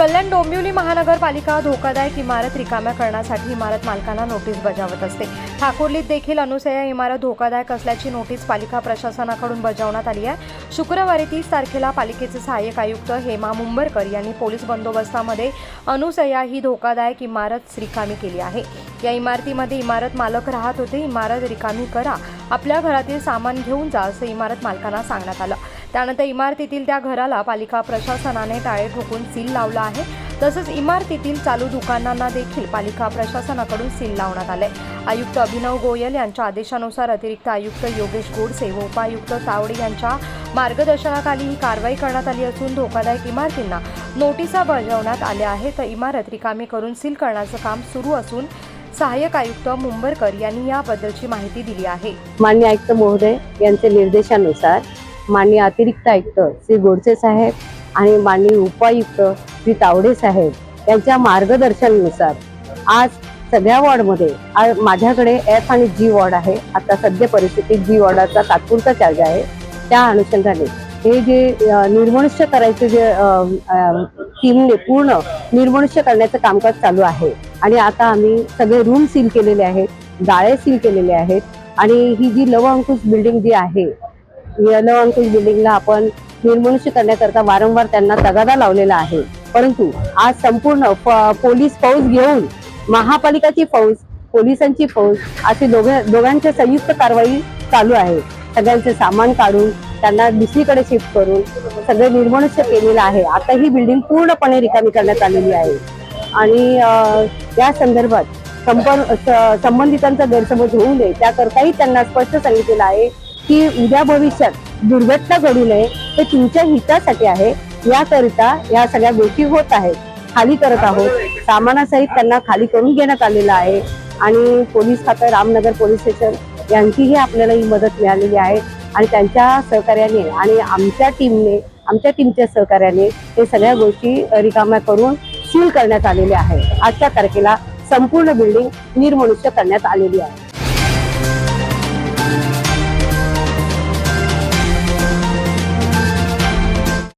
कल्याण डोंबिवली महानगरपालिका धोकादायक इमारत रिकाम्या करण्यासाठी इमारत मालकांना नोटीस बजावत असते. ठाकुर्लीत देखील अनुसया इमारत धोकादायक असल्याची नोटीस पालिका प्रशासनाकडून बजावण्यात आली आहे. शुक्रवारी तीस तारखेला पालिकेचे सहाय्यक आयुक्त हेमा मुंबरकर यांनी पोलीस बंदोबस्तामध्ये अनुसया ही धोकादायक इमारत रिकामी केली आहे. या इमारतीमध्ये इमारत मालक राहत होते. इमारत रिकामी करा. आपल्या घरातील सामान घेऊन जा असं इमारत मालकांना सांगण्यात आलं. त्यानंतर इमारतीतील त्या घराला पालिका प्रशासनाने टाळे ठोकून सील लावला आहे. तसंच इमारतीतील चालू दुकानांना देखील पालिका प्रशासनाकडून सील लावण्यात आले आयुक्त अभिनव गोयल यांच्या आदेशानुसार अतिरिक्त आयुक्त योगेश गोडसे व उपायुक्त तावडे यांच्या मार्गदर्शनाखाली ही कारवाई करण्यात आली असून धोकादायक इमारतींना नोटिसा बजावण्यात आल्या आहेत. तर इमारत रिकामी करून सील करण्याचं काम सुरू असून सहाय्यक आयुक्त मुंबरकर यांनी याबद्दलची माहिती दिली आहे. मान्य आयुक्त महोदय यांचे निर्देशानुसार माननीय अतिरिक्त आयुक्त श्री गोडसे साहेब आणि माननीय उपायुक्त श्री तावडे साहेब यांच्या मार्गदर्शनानुसार आज सगळ्या वॉर्डमध्ये आज माझ्याकडे एफ आणि जी वॉर्ड आहे. आता सध्या परिस्थितीत जी वॉर्डाचा तात्पुरता चार्ज आहे त्या अनुषंगाने हे जे निर्मनुष्य करायचे जे टीमने पूर्ण निर्मनुष्य करण्याचं कामकाज चालू आहे. आणि आता आम्ही सगळे रूम सील केलेले आहेत गाळे सील केलेले आहेत. आणि ही जी लव अंकुश बिल्डिंग जी आहे या अंकुश बिल्डिंगला आपण निर्मनुष्य करण्याकरता वारंवार त्यांना तगादा लावलेला आहे. परंतु आज संपूर्ण प- पोलीस फौज घेऊन महापालिकाची फौज पोलिसांची फौज अशी दोघे दोघांच्या संयुक्त कारवाई चालू आहे. सगळ्यांचे सामान काढून त्यांना दुसरीकडे शिफ्ट करून सगळे निर्मनुष्य केलेलं आहे. आता ही बिल्डिंग पूर्णपणे रिकामी करण्यात आलेली आहे. आणि या संदर्भात संपर्क संबंधितांचा गैरसमज होऊ नये त्याकरताही त्यांना स्पष्ट सांगितलेलं आहे. की उद्या भविष्यात दुर्घटना घडू नये हे तुमच्या हितासाठी आहे. याकरिता या सगळ्या गोष्टी होत आहेत. खाली करत आहोत. सामानासहित त्यांना खाली करून घेण्यात आलेलं आहे. आणि पोलीस खातं रामनगर पोलीस स्टेशन यांचीही आपल्याला ही मदत मिळालेली आहे. आणि त्यांच्या सहकार्याने आणि आमच्या टीमने आमच्या टीमच्या सहकार्याने हे सगळ्या गोष्टी रिकाम्या करून सील करण्यात आलेल्या आहे आजच्या तारखेला संपूर्ण बिल्डिंग निर्मनुष्य करण्यात आलेली आहे.